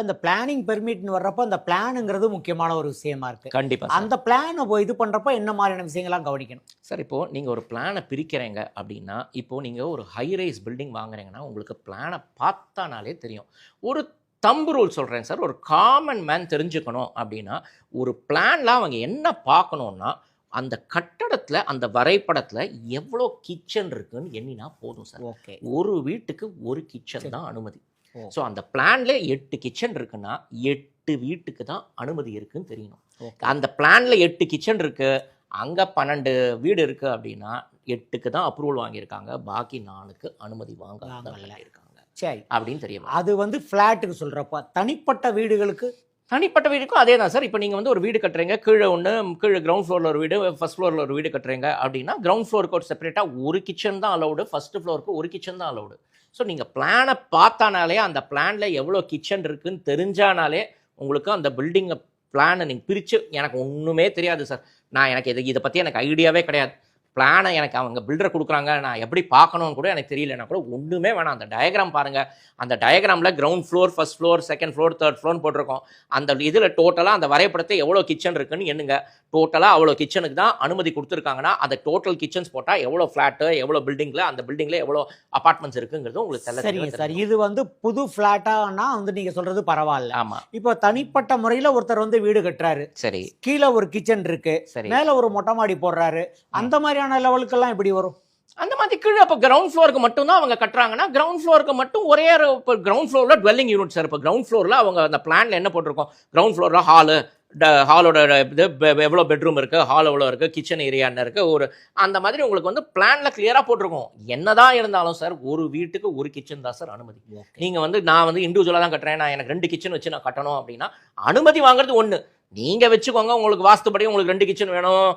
இந்த பிளானிங் பெர்மிட்னு வர்றப்ப அந்த பிளானுங்கிறது முக்கியமான ஒரு விஷயமா இருக்கு. கண்டிப்பா சார். அந்த பிளானை இது பண்றப்ப என்ன மாதிரியான விஷயங்கள்லாம் கவனிக்கணும்? சார் இப்போ நீங்க ஒரு பிளானை பிரிக்கிறீங்க அப்படின்னா இப்போ நீங்க ஒரு ஹை ரைஸ் பில்டிங் வாங்குறீங்கன்னா உங்களுக்கு பிளானை பார்த்தானாலே தெரியும். ஒரு தம்பு ரூல் சொல்றேன் சார். ஒரு காமன் மேன் தெரிஞ்சுக்கணும் அப்படின்னா ஒரு பிளான்ல அவங்க என்ன பார்க்கணும்னா அந்த கட்டடத்துல அந்த வரைபடத்துல எவ்வளோ கிச்சன் இருக்குன்னு எண்ணினா போதும் சார். ஓகே. ஒரு வீட்டுக்கு ஒரு கிச்சன் தான் அனுமதி. ஸோ அந்த பிளான்ல எட்டு கிச்சன் இருக்குன்னா எட்டு வீட்டுக்கு தான் அனுமதி இருக்குன்னு தெரியணும். அந்த பிளான்ல எட்டு கிச்சன் இருக்கு அங்க பன்னெண்டு வீடு இருக்கு அப்படின்னா எட்டுக்கு தான் அப்ரூவல் வாங்கியிருக்காங்க பாக்கி நாலுக்கு அனுமதி வாங்க வாங்கல. இருக்காங்க சரி. அப்படின்னு தெரிய வரும். அது வந்து ஃப்ளாட்டுக்கு சொல்றப்ப தனிப்பட்ட வீடுகளுக்கு? தனிப்பட்ட வீடுக்கும் அதே தான் சார். இப்போ நீங்கள் வந்து ஒரு வீடு கட்டுறீங்க கீழே ஒன்று கீழே கிரவுண்ட் ஃப்ளோரில் ஒரு வீடு ஃபர்ஸ்ட் ஃப்ளோரில் ஒரு வீடு கட்டுறீங்க அப்படின்னா கிரவுண்ட் ஃப்ளோருக்கு ஒரு செப்பரேட்டாக ஒரு கிச்சன் தான் அலௌடு ஃபர்ஸ்ட் ஃப்ளோருக்கு ஒரு கிச்சன் தான் அலௌடு ஸோ நீங்கள் பிளானை பார்த்தானாலே அந்த பிளானில் எவ்வளோ கிச்சன் இருக்குதுன்னு தெரிஞ்சானாலே உங்களுக்கு அந்த பில்டிங்கை பிளானை நீங்கள் பிரித்து எனக்கு ஒன்றுமே தெரியாது சார் நான் எனக்கு இது இதை பற்றி எனக்கு ஐடியாவே கிடையாது. பிளானை எனக்கு அவங்க பில்டர் கொடுக்குறாங்க. நான் எப்படி பார்க்கணும்னு கூட எனக்கு தெரியலனா கூட ஒன்றுமே வேணாம். அந்த டயக்ராம் பாருங்கள் அந்த டயக்ராமில் ground floor first floor second floor third ஃப்ளோர்னு போட்டிருக்கோம். அந்த இதில் டோட்டலாக அந்த வரைபடத்தை எவ்வளோ கிச்சன் இருக்குன்னு எண்ணுங்க. டோட்டலாக அவ்வளோ கிச்சனுக்கு தான் அனுமதி கொடுத்துருக்காங்கன்னா அந்த டோட்டல் கிச்சன்ஸ் போட்டால் எவ்வளோ ஃப்ளாட்டு எவ்வளோ பில்டிங்கில் அந்த பில்டிங்கில் எவ்வளோ அப்பார்ட்மெண்ட்ஸ் இருக்குங்கிறது உங்களுக்கு தெல்ல சரிங்க சார். இது வந்து புது ஃப்ளாட்டானா வந்து நீங்க சொல்றது பரவாயில்ல. ஆமாம் இப்போ தனிப்பட்ட முறையில ஒருத்தர் வந்து வீடு கட்டுறாரு. சரி. கீழே ஒரு கிச்சன் இருக்கு. சரி. மேல ஒரு மொட்டை மாடி போடுறாரு. அந்த மாதிரியான லெவலுக்கெல்லாம் எப்படி வரும்? அந்த மாதிரி கீழே இப்போ கிரவுண்ட் ஃப்ளோருக்கு மட்டும் தான் அவங்க கட்டுறாங்கன்னா கிரவுண்ட் ஃப்ளோருக்கு மட்டும் ஒரே ஒரு இப்போ கிரவுண்ட் ஃப்ளோரில் டுவெல்லிங் யூனிட் சார் இப்போ கிரவுண்ட் ஃப்ளோரில் அவங்க அந்த பிளான்ல என்ன போட்டிருக்கோம்? கிரவுண்ட் ஃப்ளோரில் ஹாலு ஹாலோட இது எவ்வளோ பெட்ரூம் இருக்குது ஹால் எவ்வளோ இருக்குது கிச்சன் ஏரியா என்ன இருக்குது ஒரு அந்த மாதிரி உங்களுக்கு வந்து பிளான்ல கிளியராக போட்டிருக்கோம். என்னதான் இருந்தாலும் சார் ஒரு வீட்டுக்கு ஒரு கிச்சன் தான் சார் அனுமதி. நீங்க வந்து நான் வந்து இண்டிவிஜுவலாக தான் கட்டுறேன். நான் எனக்கு ரெண்டு கிச்சன் வச்சு நான் கட்டணும் அப்படின்னா அனுமதி வாங்குறது ஒன்று நீங்கள் வச்சுக்கோங்க உங்களுக்கு வாஸ்துப்படி உங்களுக்கு ரெண்டு கிச்சன் வேணும்.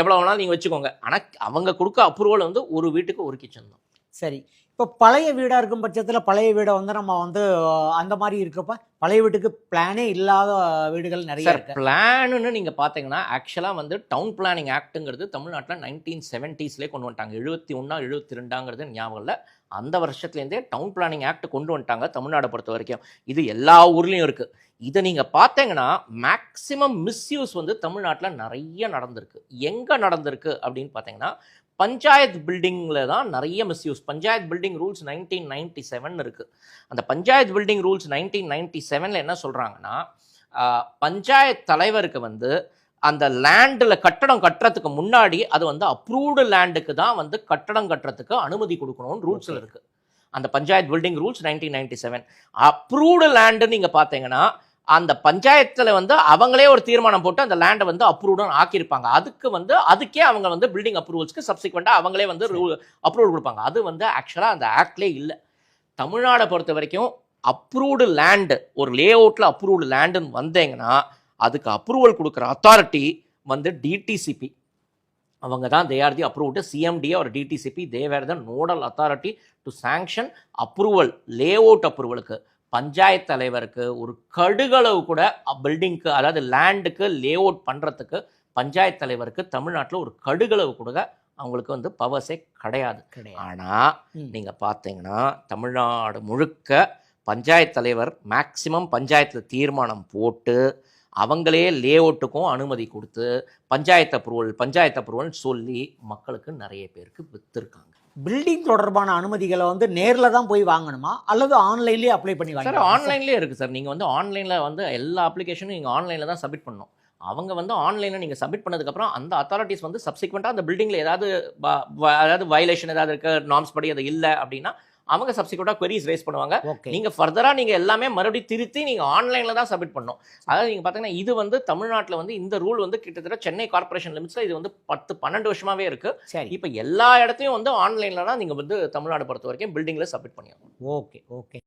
எவ்வளோ வேணாலும் நீங்கள் வச்சுக்கோங்க. ஆனால் அவங்க கொடுக்க அப்ரூவல் வந்து ஒரு வீட்டுக்கு ஒரு கிச்சன் தான். சரி. இப்போ பழைய வீடா இருக்கும் பட்சத்துல பழைய வீடை வந்து நம்ம வந்து அந்த மாதிரி இருக்கப்ப பழைய வீட்டுக்கு பிளானே இல்லாத வீடுகள் நிறைய சார் இருக்கு. பிளான்னு நீங்க பாத்தீங்கன்னா ஆக்சுவலா வந்து டவுன் பிளானிங் ஆக்ட்ங்கிறது தமிழ்நாட்டில் நைன்டீன் செவன்டீஸ்லேயே கொண்டு வந்துட்டாங்க. எழுபத்தி ஒன்றா எழுபத்தி ரெண்டாங்கிறது ஞாபகம் இல்லை. அந்த வருஷத்துலேருந்தே டவுன் பிளானிங் ஆக்ட் கொண்டு வந்துட்டாங்க தமிழ்நாடை பொறுத்த வரைக்கும். இது எல்லா ஊர்லேயும் இருக்கு. இதை நீங்க பார்த்தீங்கன்னா மேக்சிமம் மிஸ்யூஸ் வந்து தமிழ்நாட்டில் நிறைய நடந்திருக்கு. எங்க நடந்திருக்கு அப்படின்னு பார்த்தீங்கன்னா பஞ்சாயத்து பில்டிங்கில் தான் நிறைய misuse panchayat building rules nineteen ninety seven இருக்குது அந்த panchayat building rules nineteen ninety செவனில் என்ன சொல்கிறாங்கன்னா பஞ்சாயத்து தலைவருக்கு வந்து அந்த லேண்டில் கட்டடம் கட்டுறதுக்கு முன்னாடி அது வந்து அப்ரூவ்டு லேண்டுக்கு தான் வந்து கட்டடம் கட்டுறதுக்கு அனுமதி கொடுக்கணும்னு ரூல்ஸில். இருக்குது அந்த panchayat building rules nineteen ninety seven approved land நீங்கள் பார்த்தீங்கன்னா அந்த பஞ்சாயத்தில் வந்து அவங்களே ஒரு தீர்மானம் போட்டு அந்த லேண்டை வந்து அப்ரூவ்டுன்னு ஆக்கியிருப்பாங்க. அதுக்கு வந்து அதுக்கே அவங்க வந்து பில்டிங் அப்ரூவல்ஸ்க்கு சப்சிக்வெண்ட்டாக அவங்களே வந்து அப்ரூவல் கொடுப்பாங்க. அது வந்து ஆக்சுவலாக அந்த ஆக்ட்லேயே இல்லை. தமிழ்நாடை பொறுத்த வரைக்கும் அப்ரூவ்டு லேண்டு ஒரு லே அவுட்டில் அப்ரூவ்டு லேண்டுன்னு வந்தீங்கன்னா அதுக்கு அப்ரூவல் கொடுக்குற அத்தாரிட்டி வந்து டிடிசிபி அவங்க தான் they are the approved CMD ஒரு DTCP they're the nodal authority to sanction approval layout அப்ரூவலுக்கு panchayat தலைவருக்கு ஒரு கடுகளவு கூட பில்டிங்க்கு அதாவது லேண்டுக்கு லே அவுட் பண்ணுறதுக்கு பஞ்சாயத்து தலைவருக்கு தமிழ்நாட்டில் ஒரு கடுகளவு கூட அவங்களுக்கு வந்து பவர்ஸே கிடையாது. கிடையாது. ஆனால். நீங்கள் பார்த்தீங்கன்னா தமிழ்நாடு முழுக்க பஞ்சாயத்து தலைவர் மேக்சிமம் பஞ்சாயத்தில் தீர்மானம் போட்டு அவங்களே லே அவுட்டுக்கும் அனுமதி கொடுத்து பஞ்சாயத்து அப்ரூவல் பஞ்சாயத்து அப்ரூவல் சொல்லி மக்களுக்கு நிறைய பேருக்கு வித்துருக்காங்க. பில்டிங் தொடர்பான அனுமதிகளை வந்து நேர்ல தான் போய் வாங்கணுமா? அல்லது ஆன்லைன்லயே அப்ளை பண்ணி சார் வாங்கலாமா ஆன்லைன்லேயே இருக்குது சார். நீங்கள் வந்து ஆன்லைனில் வந்து எல்லா அப்ளிகேஷனும் நீங்கள் ஆன்லைனில் தான் சப்மிட் பண்ணணும். அவங்க வந்து ஆன்லைனில் நீங்கள் சப்மிட் பண்ணதுக்கப்புறம் அந்த அத்தாரிட்டிஸ் வந்து சப்சிக்வெண்ட்டாக அந்த பில்டிங்கில் ஏதாவது அதாவது வயலேஷன் ஏதாவது இருக்குது நார்ம்ஸ் படி அது இல்லை அப்படின்னா அவங்க சப்சிக்வெண்ட்டாக queries ரேஸ் பண்ணுவாங்க. ஓகே நீங்க ஃபர்தரா நீங்க எல்லாமே மறுபடியும் திருத்தி நீங்க ஆன்லைன்ல தான் சப்மிட் பண்ணணும். அதாவது நீங்க பாத்தீங்கன்னா இது வந்து தமிழ்நாட்டுல வந்து இந்த ரூல் வந்து கிட்டத்தட்ட சென்னை கார்ப்பரேஷன் லிமிட்ஸ்ல இது வந்து பத்து பன்னெண்டு வருஷமாவே இருக்கு. சரி. இப்போ எல்லா இடத்தையும் வந்து ஆன்லைன்ல தான் நீங்க வந்து தமிழ்நாடு பொறுத்த வரைக்கும் பில்டிங்ல சப்மிட் பண்ணியாகணும் ஓகே ஓகே